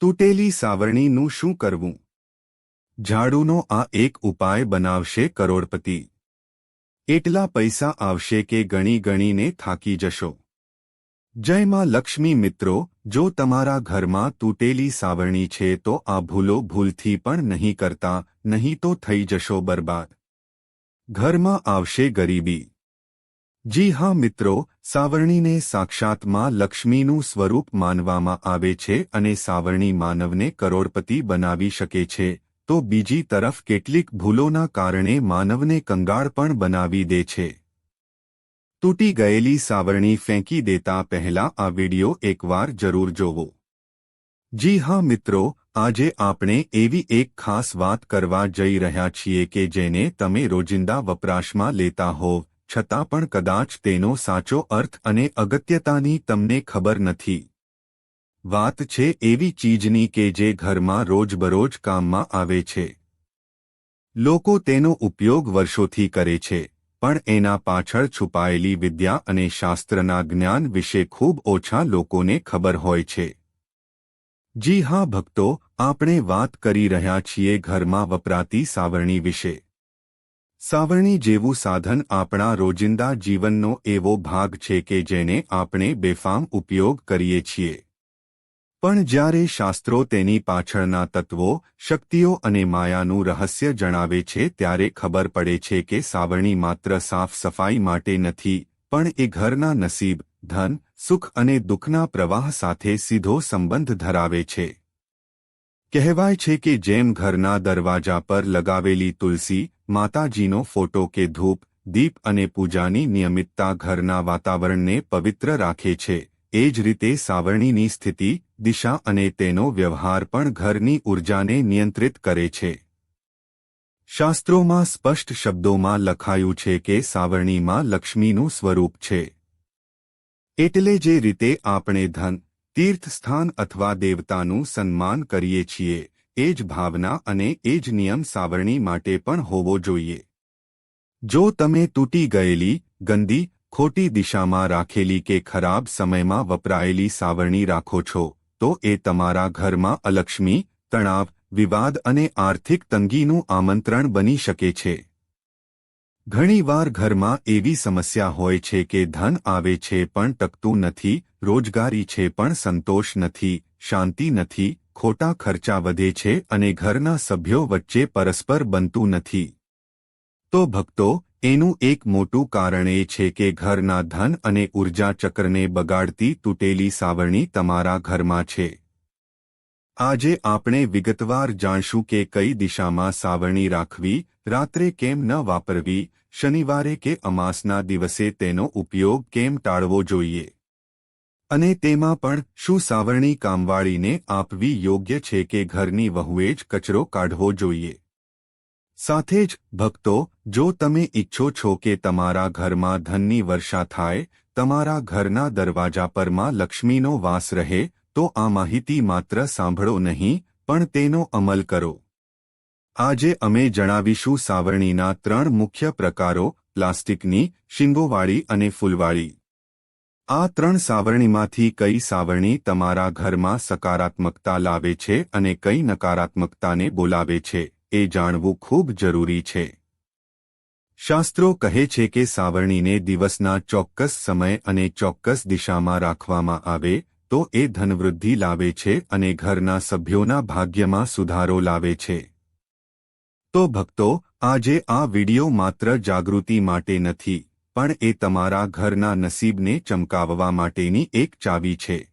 તૂટેલી સાવરણીનું શું કરવું? ઝાડુનો આ એક ઉપાય બનાવશે કરોડપતિ. એટલા પૈસા આવશે કે ગણી ગણીને થાકી જશો. જય માં લક્ષ્મી મિત્રો, જો તમારા ઘરમાં તૂટેલી સાવરણી છે તો આ ભૂલો ભૂલથી પણ નહીં કરતા, નહીં તો થઈ જશો બરબાદ. ઘરમાં આવશે ગરીબી. જી હા મિત્રો, સાવરણીને સાક્ષાત્માં લક્ષ્મીનું સ્વરૂપ માનવામાં આવે છે અને સાવરણી માનવને કરોડપતિ બનાવી શકે છે, તો બીજી તરફ કેટલીક ભૂલોના કારણે માનવને કંગાળ પણ બનાવી દે છે. તૂટી ગયેલી સાવરણી ફેંકી દેતા પહેલા આ વિડિયો એકવાર જરૂર જોવો. જી હા મિત્રો, આજે આપણે એવી એક ખાસ વાત કરવા જઈ રહ્યા છીએ કે જેને તમે રોજિંદા વપરાશમાં લેતા હોવ છતાં પણ કદાચ તેનો સાચો અર્થ અને અગત્યતાની તમને ખબર નથી. વાત છે એવી ચીજની કે જે ઘરમાં રોજબરોજ કામમાં આવે છે. લોકો તેનો ઉપયોગ વર્ષોથી કરે છે, પણ એના પાછળ છુપાયેલી વિદ્યા અને શાસ્ત્રના જ્ઞાન વિશે ખૂબ ઓછા લોકોને ખબર હોય છે. જી હા ભક્તો, આપણે વાત કરી રહ્યા છીએ ઘરમાં વપરાતી સાવરણી વિશે. સાવરણી જેવું સાધન આપણા રોજિંદા જીવનનો એવો ભાગ છે કે જેને આપણે બેફામ ઉપયોગ કરીએ છીએ. પણ જ્યારે શાસ્ત્રો તેની પાછળના તત્વો, શક્તિઓ અને માયાનું રહસ્ય જણાવે છે ત્યારે ખબર પડે છે કે સાવરણી માત્ર સાફ સફાઈ માટે નથી, પણ એ ઘરના નસીબ, ધન, સુખ અને દુઃખના પ્રવાહ સાથે સીધો સંબંધ ધરાવે છે. કહેવાય છે કે જેમ ઘરના દરવાજા પર લગાવેલી તુલસી માતાજીનો ફોટો કે ધૂપ, દીપ અને પૂજાની નિયમિતતા ઘરના વાતાવરણને પવિત્ર રાખે છે. એ જ રીતે સાવરણીની સ્થિતિ, દિશા અને તેનો વ્યવહાર પણ ઘરની ઊર્જાને નિયંત્રિત કરે છે. શાસ્ત્રોમાં સ્પષ્ટ શબ્દોમાં લખાયું છે કે સાવરણીમાં લક્ષ્મીનું સ્વરૂપ છે. એટલે જે રીતે આપણે ધન, તીર્થસ્થાન અથવા દેવતાનું સન્માન કરીએ છીએ એ જ ભાવના અને એ જ નિયમ સાવરણી માટે પણ હોવો જોઈએ. જો તમે તૂટી ગયેલી, ગંદી, ખોટી દિશામાં રાખેલી કે ખરાબ સમયમાં વપરાયેલી સાવરણી રાખો છો, તો એ તમારા ઘરમાં અલક્ષ્મી, તણાવ, વિવાદ અને આર્થિક તંગીનું આમંત્રણ બની શકે છે. ઘણીવાર ઘરમાં એવી સમસ્યા હોય છે કે ધન આવે છે પણ ટકતું નથી, રોજગારી છે પણ સંતોષ નથી, શાંતિ નથી ખોટા ખર્ચા વધે છે અને ઘરના સભ્યો વચ્ચે પરસ્પર બનતું નથી. તો ભક્તો, એનું એક મોટું કારણ એ છે કે ઘરના ધન અને ઊર્જા ચક્રને બગાડતી તૂટેલી સાવરણી તમારા ઘરમાં છે. આજે આપણે વિગતવાર જાણશું કે કઈ દિશામાં સાવરણી રાખવી, રાત્રે કેમ ન વાપરવી, શનિવારે કે અમાસના દિવસે તેનો ઉપયોગ કેમ ટાળવો જોઈએ. અને તેમાં પણ શું સાવરણી કામવાળીને આપવી યોગ્ય છે કે ઘરની વહુએ જ કચરો કાઢવો જોઈએ. સાથે જ, ભક્તો, જો તમે ઈચ્છો છો કે તમારા ઘરમાં ધનની વર્ષા થાય, તમારા ઘરના દરવાજા પરમાં લક્ષ્મીનો વાસ રહે, તો આ માહિતી માત્ર સાંભળો નહીં, પણ તેનો અમલ કરો. આજે અમે જણાવીશું સાવરણીના ત્રણ મુખ્ય પ્રકારો, પ્લાસ્ટિકની, શિંગોવાળી અને ફૂલવાળી. આ ત્રણ સાવરણીમાંથી કઈ સાવરણી તમારા ઘરમાં સકારાત્મકતા લાવે છે અને કઈ નકારાત્મકતાને બોલાવે છે, એ જાણવું ખૂબ જરૂરી છે. શાસ્ત્રો કહે છે કે સાવરણીને દિવસના ચોક્કસ સમય અને ચોક્કસ દિશામાં રાખવામાં આવે, તો એ ધનવૃદ્ધિ લાવે છે અને ઘરના સભ્યોના ભાગ્યમાં સુધારો લાવે છે. તો ભક્તો, આજે આ વિડિયો માત્ર જાગૃતિ માટે નથી પણ એ તમારા ઘરના નસીબને ચમકાવવા માટેની એક ચાવી છે.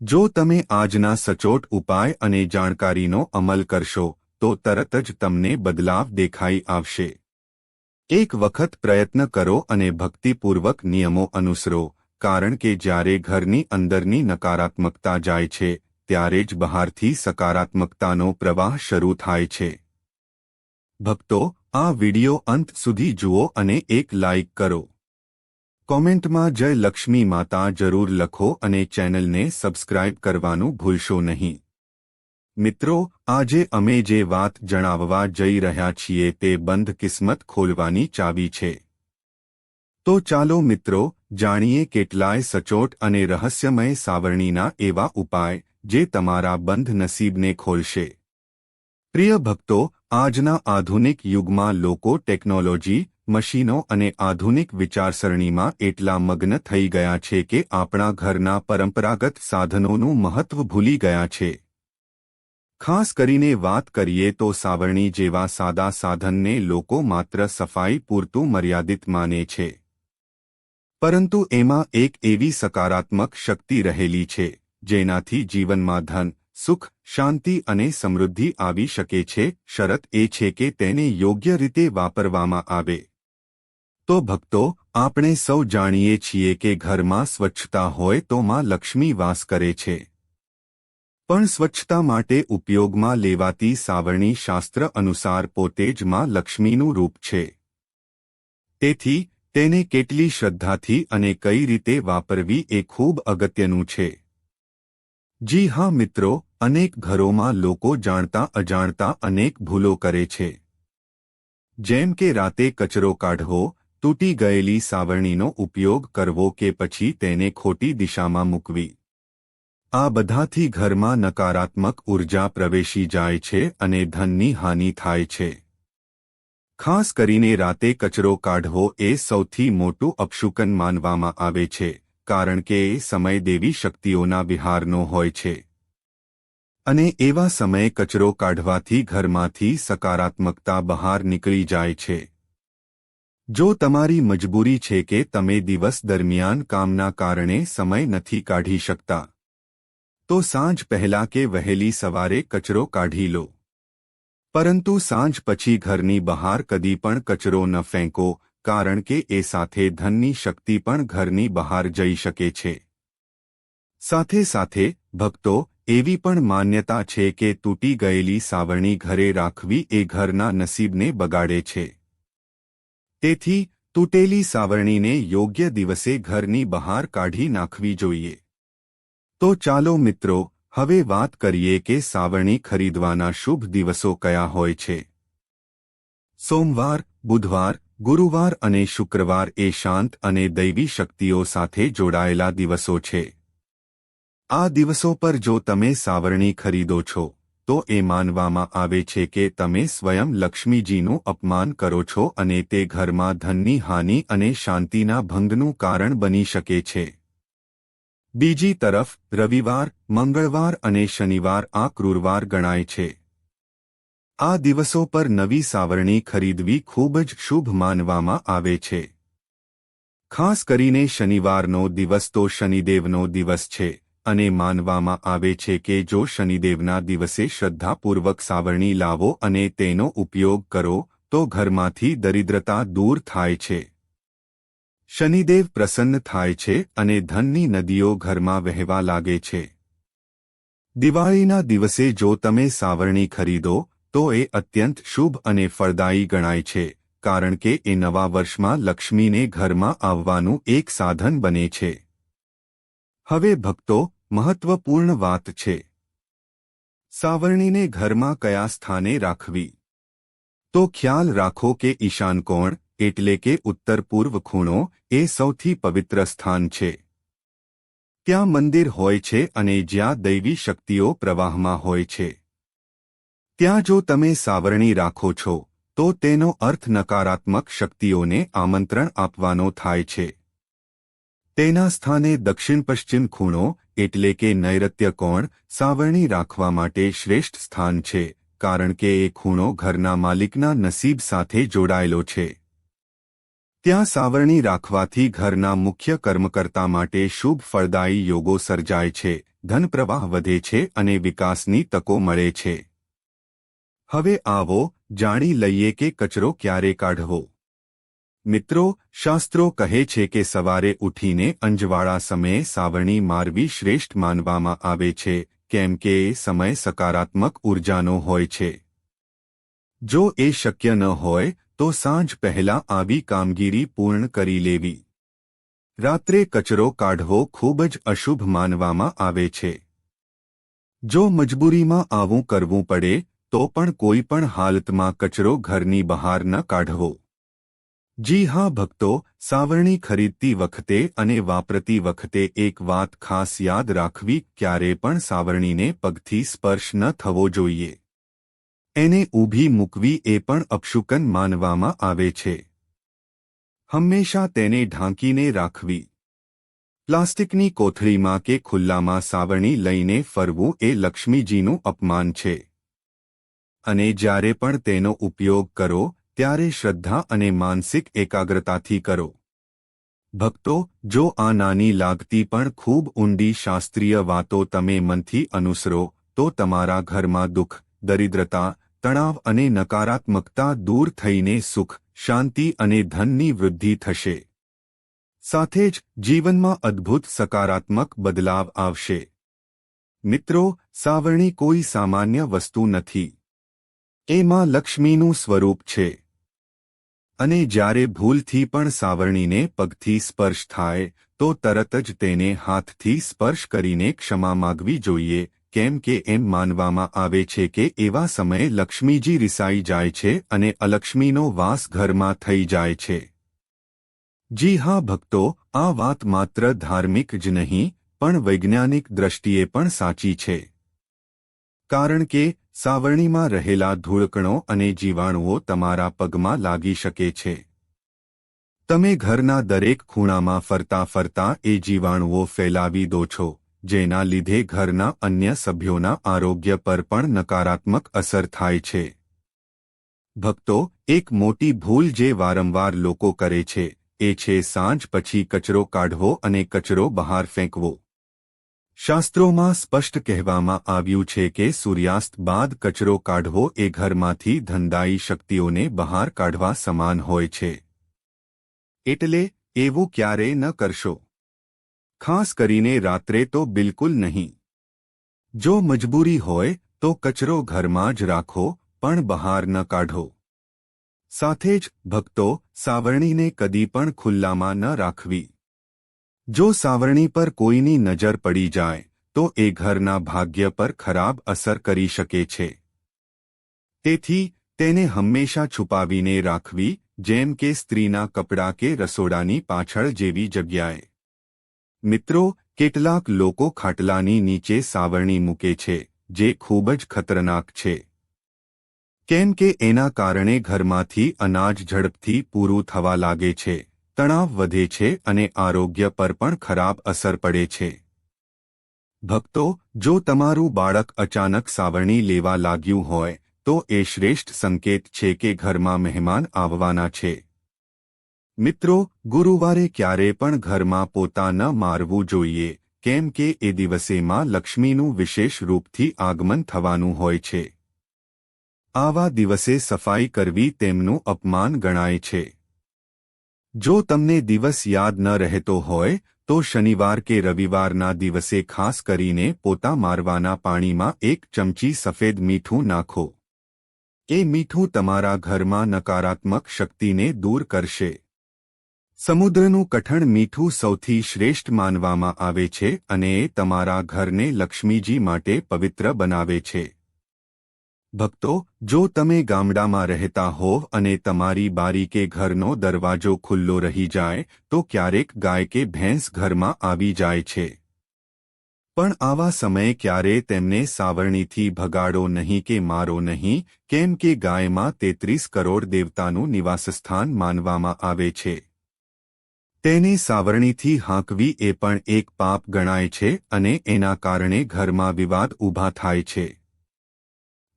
જો તમે આજના સચોટ ઉપાય અને જાણકારીનો અમલ કરશો, તો તરત જ તમને બદલાવ દેખાઈ આવશે. એક વખત પ્રયત્ન કરો અને ભક્તિપૂર્વક નિયમો અનુસરો, કારણ કે જ્યારે ઘરની અંદરની નકારાત્મકતા જાય છે, ત્યારે જ બહારથી સકારાત્મકતાનો પ્રવાહ શરૂ થાય છે. ભક્તો આ વિડિયો અંત સુધી જુઓ અને એક લાઇક કરો. કોમેન્ટમાં જય લક્ષ્મી માતા જરૂર લખો અને ચેનલને સબસ્ક્રાઇબ કરવાનું ભૂલશો નહીં. મિત્રો, આજે અમે જે વાત જણાવવા જઈ રહ્યા છીએ તે બંધ કિસ્મત ખોલવાની ચાવી છે. તો ચાલો મિત્રો, જાણીએ કેટલાય સચોટ અને રહસ્યમય સાવરણીના એવા ઉપાય જે તમારા બંધ નસીબને ખોલશે. પ્રિય ભક્તો આજના આધુનિક યુગમાં લોકો ટેકનોલોજી, મશીનો અને આધુનિક વિચારસરણીમાં એટલા મગ્ન થઈ ગયા છે કે આપણા ઘરના પરંપરાગત સાધનોનું મહત્વ ભૂલી ગયા છે. ખાસ કરીને વાત કરીએ તો સાવરણી જેવા સાદા સાધનને લોકો માત્ર સફાઈ પૂરતું મર્યાદિત માને છે. પરંતુ એમાં એક એવી સકારાત્મક શક્તિ રહેલી છે, જેનાથી જીવનમાં ધન સુખ, શાંતિ અને સમૃદ્ધિ આવી શકે છે. શરત એ છે કે તેને યોગ્ય રીતે વાપરવામાં આવે. તો ભક્તો, આપણે સૌ જાણીએ છીએ કે ઘરમાં સ્વચ્છતા હોય તો માં લક્ષ્મી વાસ કરે છે. પણ સ્વચ્છતા માટે ઉપયોગમાં લેવાતી સાવરણી શાસ્ત્ર અનુસાર પોતે જ માં લક્ષ્મીનું રૂપ છે. તેથી, તેને કેટલી શ્રદ્ધાથી અને કઈ રીતે વાપરવી એ ખૂબ અગત્યનું છે. જી હા મિત્રો, અનેક ઘરોમાં લોકો જાણતા અજાણતા અનેક ભૂલો કરે છે. જેમ કે રાતે કચરો કાઢવો, તૂટી ગયેલી સાવરણીનો ઉપયોગ કરવો કે પછી તેને ખોટી દિશામાં મૂકવી. આ બધાથી ઘરમાં નકારાત્મક ઊર્જા પ્રવેશી જાય છે અને ધનની હાનિ થાય છે. ખાસ કરીને રાતે કચરો કાઢવો એ સૌથી મોટું અપશુકન માનવામાં આવે છે. કારણ કે એ સમય દેવી શક્તિઓના વિહારનો હોય છે. અને એવા સમયે કચરો કાઢવાથી ઘરમાંથી સકારાત્મકતા બહાર નીકળી જાય છે. જો તમારી મજબૂરી છે કે તમે દિવસ દરમિયાન કામના કારણે સમય નથી કાઢી શકતા, તો સાંજ પહેલા કે વહેલી સવારે કચરો કાઢી લો. પરંતુ સાંજ પછી ઘરની બહાર કદી પણ કચરો ન ફેંકો કારણ કે એ સાથે ધનની શક્તિ પણ ઘરની બહાર જઈ શકે છે. સાથે સાથે, ભક્તો, એવી પણ માન્યતા છે કે તૂટી ગયેલી સાવરણી ઘરે રાખવી એ ઘરના નસીબને બગાડે છે. તેથી, તૂટેલી સાવરણીને યોગ્ય દિવસે ઘરની બહાર કાઢી નાખવી જોઈએ. તો ચાલો મિત્રો, હવે વાત કરીએ કે સાવરણી ખરીદવાના શુભ દિવસો કયા હોય છે. સોમવાર, બુધવાર ગુરુવાર અને શુક્રવાર એ શાંત અને દૈવી શક્તિઓ સાથે જોડાયેલા દિવસો છે. આ દિવસો પર જો તમે સાવરણી ખરીદો છો, તો એ માનવામાં આવે છે કે તમે સ્વયં લક્ષ્મીજીનું અપમાન કરો છો અને તે ઘરમાં ધનની હાનિ અને શાંતિના ભંગનું કારણ બની શકે છે. બીજી તરફ રવિવાર, મંગળવાર અને શનિવાર આ ક્રૂરવાર ગણાય છે. આ દિવસો પર નવી સાવરણી ખરીદવી ખૂબ જ શુભ માનવામાં આવે છે. ખાસ કરીને શનિવારનો દિવસ તો શનિદેવનો દિવસ છે, અને માનવામાં આવે છે કે જો શનિદેવના દિવસે શ્રદ્ધાપૂર્વક સાવરણી લાવો અને તેનો ઉપયોગ કરો, તો ઘરમાંથી દરિદ્રતા દૂર થાય છે. શનિદેવ પ્રસન્ન થાય છે અને ધનની નદીઓ ઘરમાં વહેવા લાગે છે. દિવાળીના દિવસે જો તમે સાવરણી ખરીદો તો એ અત્યંત શુભ અને ફળદાયી ગણાય છે, કારણ કે એ નવા વર્ષમાં લક્ષ્મીને ઘરમાં આવવાનું એક સાધન બને છે. હવે ભક્તો, મહત્વપૂર્ણ વાત છે. સાવરણીને ઘરમાં કયા સ્થાને રાખવી? તો ખ્યાલ રાખો કે ઈશાન કોણ, એટલે કે ઉત્તર પૂર્વ ખૂણો, એ સૌથી પવિત્ર સ્થાન છે. ત્યાં મંદિર હોય છે અને જ્યાં દૈવી શક્તિઓ પ્રવાહમાં હોય છે. ત્યાં જો તમે સાવરણી રાખો છો, તો તેનો અર્થ નકારાત્મક શક્તિઓને આમંત્રણ આપવાનો થાય છે. તેના સ્થાને દક્ષિણ પશ્ચિમ ખૂણો, એટલે કે નૈઋત્ય કોણ, સાવરણી રાખવા માટે શ્રેષ્ઠ સ્થાન છે, કારણ કે એ ખૂણો ઘરના માલિકના નસીબ સાથે જોડાયેલો છે. ત્યાં સાવરણી રાખવાથી ઘરના મુખ્ય કર્મકર્તા માટે શુભ ફળદાયી યોગો સર્જાય છે, ધનપ્રવાહ વધે છે અને વિકાસની તકો મળે છે. હવે આવો જાણી લઈએ કે કચરો ક્યારે કાઢવો. મિત્રો, શાસ્ત્રો કહે છે કે સવારે ઉઠીને અંજવાળા સમયે સાવરણી મારવી શ્રેષ્ઠ માનવામાં આવે છે, કેમ કે એ સમય સકારાત્મક ઉર્જાનો હોય છે. જો એ શક્ય ન હોય, તો સાંજ પહેલા આવી કામગીરી પૂર્ણ કરી લેવી. રાત્રે કચરો કાઢવો ખૂબ જ અશુભ માનવામાં આવે છે. જો મજબૂરીમાં આવું કરવું પડે તો પણ કોઈ પણ હાલતમાં કચરો ઘરની બહાર ન કાઢવો. જી હા, ભક્તો, સાવરણી ખરીદતી વખતે અને વાપરતી વખતે એક વાત ખાસ યાદ રાખવી, ક્યારે પણ સાવરણીને પગથી સ્પર્શ ન થવો જોઈએ. એને ઊભી મૂકવી એ પણ અપશુકન માનવામાં આવે છે. હંમેશા તેને ઢાંકીને રાખવી. પ્લાસ્ટિકની કોથળીમાં કે ખુલ્લામાં સાવરણી લઈને ફરવું એ લક્ષ્મીજીનું અપમાન છે. અને જ્યારે પણ તેનો ઉપયોગ કરો, ત્યારે શ્રદ્ધા અને માનસિક એકાગ્રતાથી કરો. ભક્તો, જો આ નાની લાગતી પણ ખૂબ ઊંડી શાસ્ત્રીય વાતો તમે મનથી અનુસરો, તો તમારા ઘરમાં દુઃખ, દરિદ્રતા, તણાવ અને નકારાત્મકતા દૂર થઈને સુખ, શાંતિ અને ધનની વૃદ્ધિ થશે. સાથે જ જીવનમાં અદ્ભુત સકારાત્મક બદલાવ આવશે. મિત્રો, સાવરણી કોઈ સામાન્ય વસ્તુ નથી. એમાં લક્ષ્મીનું સ્વરૂપ છે. અને જ્યારે ભૂલથી પણ સાવરણીને પગથી સ્પર્શ થાય, તો તરત જ તેને હાથથી સ્પર્શ કરીને ક્ષમા માગવી જોઈએ, કેમ કે એમ માનવામાં આવે છે કે એવા સમયે લક્ષ્મીજી રિસાઈ જાય છે અને અલક્ષ્મીનો વાસ ઘરમાં થઈ જાય છે. જી હા, ભક્તો, આ વાત માત્ર ધાર્મિક જ નહીં, પણ વૈજ્ઞાનિક દ્રષ્ટિએ પણ સાચી છે. કારણ કે સાવરણીમાં રહેલા ધૂળકણો અને જીવાણુઓ તમારા પગમાં લાગી શકે છે. તમે ઘરના દરેક ખૂણામાં ફરતા ફરતા એ જીવાણુઓ ફેલાવી દો છો, જેના લીધે ઘરના અન્ય સભ્યોના આરોગ્ય પર પણ નકારાત્મક અસર થાય છે. ભક્તો, એક મોટી ભૂલ જે વારંવાર લોકો કરે છે, એ છે સાંજ પછી કચરો કાઢવો અને કચરો બહાર ફેંકવો. શાસ્ત્રોમાં સ્પષ્ટ કહેવામાં આવ્યું છે કે સૂર્યાસ્ત બાદ કચરો કાઢવો એ ઘરમાંથી ધંધાઈ શક્તિઓને બહાર કાઢવા સમાન હોય છે. એટલે, એવું ક્યારેય ન કરશો. ખાસ કરીને રાત્રે તો બિલકુલ નહીં. જો મજબૂરી હોય, તો કચરો ઘરમાં જ રાખો, પણ બહાર ન કાઢો. સાથે જ ભક્તો સાવરણીને કદી પણ ખુલ્લામાં ન રાખવી. જો સાવરણી પર કોઈની નજર પડી જાય, તો એ ઘરના ભાગ્ય પર ખરાબ અસર કરી શકે છે. તેથી, તેને હંમેશા છુપાવીને રાખવી, જેમ કે સ્ત્રીના કપડાં કે રસોડાની પાછળ જેવી જગ્યાએ. મિત્રો, કેટલાક લોકો ખાટલાની નીચે સાવરણી મૂકે છે, જે ખૂબ જ ખતરનાક છે. કેમ કે એના કારણે ઘરમાંથી અનાજ ઝડપથી પૂરું થવા લાગે છે. તણાવ વધે છે અને આરોગ્ય પર પણ ખરાબ અસર પડે છે. ભક્તો, જો તમારું બાળક અચાનક સાવરણી લેવા લાગ્યું હોય, તો એ શ્રેષ્ઠ સંકેત છે કે ઘરમાં મહેમાન આવવાના છે. મિત્રો, ગુરુવારે ક્યારે પણ ઘરમાં પોતા ન મારવું જોઈએ, કેમ કે એ દિવસેમાં લક્ષ્મીનું વિશેષ રૂપથી આગમન થવાનું હોય છે. આવા દિવસે સફાઈ કરવી તેમનું અપમાન ગણાય છે. જો તમને દિવસ યાદ ન રહેતો હોય, તો શનિવાર કે રવિવારના દિવસે ખાસ કરીને પોતા મારવાના પાણીમાં એક ચમચી સફેદ મીઠું નાખો. એ મીઠું તમારા ઘરમાં નકારાત્મક શક્તિને દૂર કરશે. સમુદ્રનું કઠણ મીઠું સૌથી શ્રેષ્ઠ માનવામાં આવે છે અને એ તમારા ઘરને લક્ષ્મીજી માટે પવિત્ર બનાવે છે. ભક્તો, જો તમે ગામડામાં રહેતા હોવ અને તમારી બારી કે ઘરનો દરવાજો ખુલ્લો રહી જાય, તો ક્યારેક ગાય કે ભેંસ ઘરમાં આવી જાય છે. પણ આવા સમયે ક્યારે તેમને સાવરણીથી ભગાડો નહીં કે મારો નહીં, કેમ કે ગાયમાં તેત્રીસ કરોડ દેવતાનું નિવાસસ્થાન માનવામાં આવે છે. તેને સાવરણીથી હાંકવી એ પણ એક પાપ ગણાય છે અને એના કારણે ઘરમાં વિવાદ ઊભા થાય છે.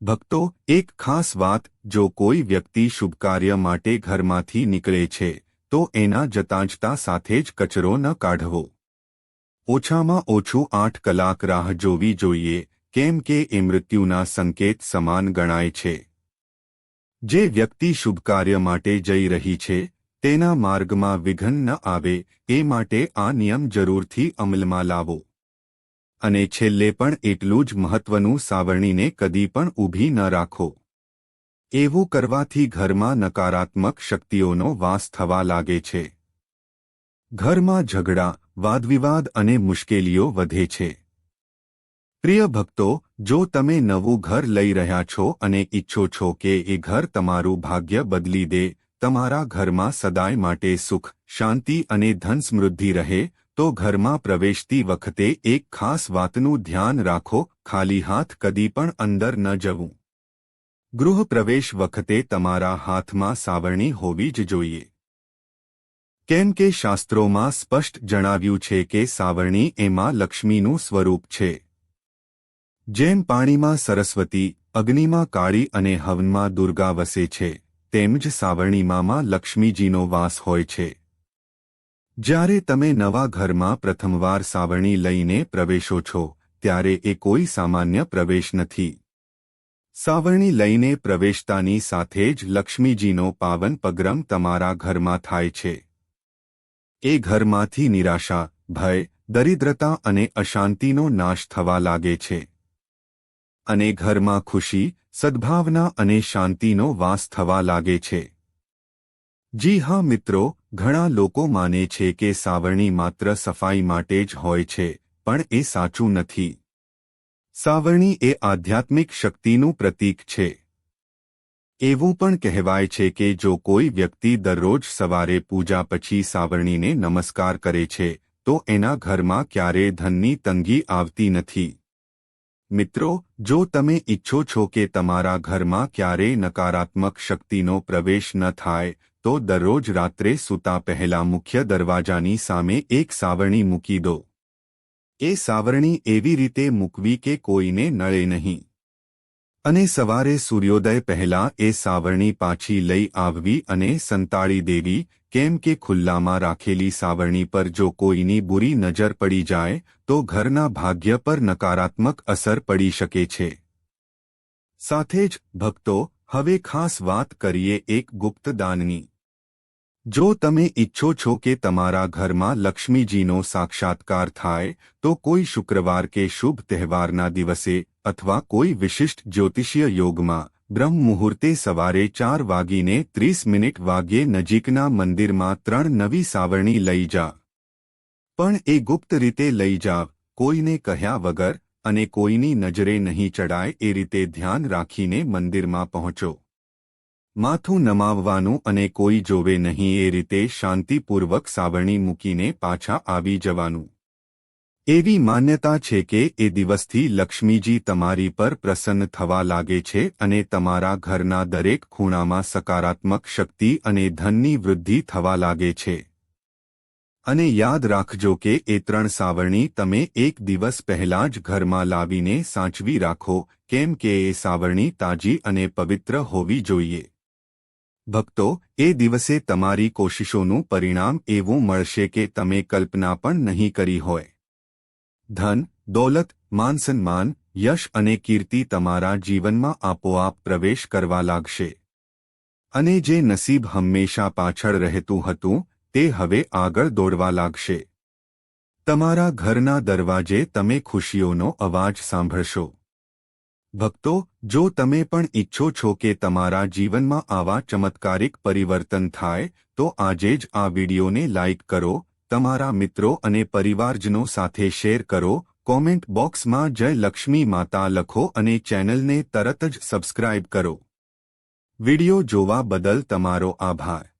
ભક્તો, એક ખાસ વાત, જો કોઈ વ્યક્તિ શુભ કાર્ય માટે ઘરમાંથી નીકળે છે, તો એના જતાંજતા સાથે જ કચરો ન કાઢવો. ઓછામાં ઓછું આઠ કલાક રાહ જોવી જોઈએ, કેમ કે એ મૃત્યુના સંકેત સમાન ગણાય છે. જે વ્યક્તિ શુભ કાર્ય માટે જઈ રહી છે, તેના માર્ગમાં વિઘન ન આવે, એ માટે આ નિયમ જરૂરથી અમલમાં લાવો. અને છેલ્લે પણ એટલું જ મહત્વનું સાવરણીને કદી પણ ઊભી ન રાખો. એવું કરવાથી ઘરમાં નકારાત્મક શક્તિઓનો વાસ થવા લાગે છે. ઘરમાં ઝઘડા, વાદવિવાદ અને મુશ્કેલીઓ વધે છે. પ્રિય ભક્તો, જો તમે નવું ઘર લઈ રહ્યા છો અને ઈચ્છો છો કે એ ઘર તમારું ભાગ્ય બદલી દે, તમારા ઘરમાં સદાય માટે સુખ, શાંતિ અને ધન સમૃદ્ધિ રહે તો ઘરમાં પ્રવેશતી વખતે એક ખાસ વાતનું ધ્યાન રાખો, ખાલી હાથ કદી પણ અંદર ન જવું. ગૃહ પ્રવેશ વખતે તમારા હાથમાં સાવરણી હોવી જ જોઈએ. કેમ કે શાસ્ત્રોમાં સ્પષ્ટ જણાવ્યું છે કે સાવરણી એમાં લક્ષ્મીનું સ્વરૂપ છે. જેમ પાણીમાં સરસ્વતી, અગ્નિમાં કાળી અને હવનમાં દુર્ગા વસે છે, તેમ જ સાવરણીમાં લક્ષ્મીજીનો વાસ હોય છે. જ્યારે તમે નવા ઘરમાં પ્રથમવાર સાવરણી લઈને પ્રવેશો છો, ત્યારે એ કોઈ સામાન્ય પ્રવેશ નથી. સાવરણી લઈને પ્રવેશતાની સાથે જ લક્ષ્મીજીનો પાવન પગરમ તમારા ઘરમાં થાય છે. એ ઘરમાંથી નિરાશા, ભય, દરિદ્રતા અને અશાંતિનો નાશ થવા લાગે છે. અને ઘરમાં ખુશી, સદ્ભાવના અને શાંતિનો વાસ થવા લાગે છે. જી હા મિત્રો ઘણા લોકો માને છે કે સાવરણી માત્ર સફાઈ માટે જ હોય છે, પણ એ સાચું નથી. સાવરણી એ આધ્યાત્મિક શક્તિનું પ્રતીક છે. એવું પણ કહેવાય છે કે જો કોઈ વ્યક્તિ દરરોજ સવારે પૂજા પછી સાવરણીને નમસ્કાર કરે છે, તો એના ઘરમાં ક્યારેય ધનની તંગી આવતી નથી. મિત્રો, જો તમે ઈચ્છો છો કે તમારા ઘરમાં ક્યારેય નકારાત્મક શક્તિનો પ્રવેશ ન થાય તો દરરોજ રાત્રે સૂતા પહેલા મુખ્ય દરવાજાની સામે એક સાવરણી મૂકી દો. એ સાવરણી એવી રીતે મૂકવી કે કોઈને નળે નહીં. અને સવારે સૂર્યોદય પહેલા એ સાવરણી પાછી લઈ આવવી અને સંતાળી દેવી, કેમ કે ખુલ્લામાં રાખેલી સાવરણી પર જો કોઈની બુરી નજર પડી જાય, તો ઘરના ભાગ્ય પર નકારાત્મક અસર પડી શકે છે. સાથે જ, ભક્તો, હવે ખાસ વાત કરીએ એક ગુપ્ત દાનની જો તમે ઈચ્છો છો કે તમારા ઘરમાં લક્ષ્મીજીનો સાક્ષાત્કાર થાય, તો કોઈ શુક્રવાર કે શુભ તહેવારના દિવસે અથવા કોઈ વિશિષ્ટ જ્યોતિષીય યોગમાં બ્રહ્મ મુહૂર્તે સવારે ચાર વાગીને ત્રીસ મિનિટ વાગ્યે નજીકના મંદિરમાં ત્રણ નવી સાવરણી લઈ જા. પણ એ ગુપ્ત રીતે લઈ જાવ કોઈને કહ્યા વગર અને કોઈની નજરે નહીં ચડાય એ રીતે ધ્યાન રાખીને મંદિરમાં પહોંચો. માથું નમાવવાનું અને કોઈ જોવે નહીં એ રીતે શાંતિપૂર્વક સાવરણી મૂકીને પાછા આવી જવાનું. એવી માન્યતા છે કે એ દિવસથી લક્ષ્મીજી તમારી પર પ્રસન્ન થવા લાગે છે અને તમારા ઘરના દરેક ખૂણામાં સકારાત્મક શક્તિ અને ધનની વૃદ્ધિ થવા લાગે છે. અને યાદ રાખજો કે એ ત્રણ સાવરણી તમે એક દિવસ પહેલા જ ઘરમાં લાવીને સાચવી રાખો, કેમ કે એ સાવરણી તાજી અને પવિત્ર હોવી જોઈએ. ભક્તો, એ દિવસે તમારી કોશિશોનું પરિણામ એવું મળશે કે તમે કલ્પના પણ નહીં કરી હોય. ધન, દોલત માનસન્માન યશ અને કીર્તિ તમારા જીવનમાં આપોઆપ પ્રવેશ કરવા લાગશે. અને જે નસીબ હંમેશા પાછળ રહેતું હતું, તે હવે આગળ દોડવા લાગશે. તમારા ઘરના દરવાજે તમે ખુશીઓનો અવાજ સાંભળશો. ભક્તો જો તમે પણ ઈચ્છો છો કે તમારા જીવનમાં આવા ચમત્કારિક પરિવર્તન થાય, તો આજે જ આ વિડીયોને લાઇક કરો, તમારા મિત્રો અને પરિવારજનો સાથે શેર કરો, કોમેન્ટ બોક્સમાં જય લક્ષ્મી માતા લખો અને ચેનલને તરત જ સબસ્ક્રાઇબ કરો. વિડિયો જોવા બદલ તમારો આભાર.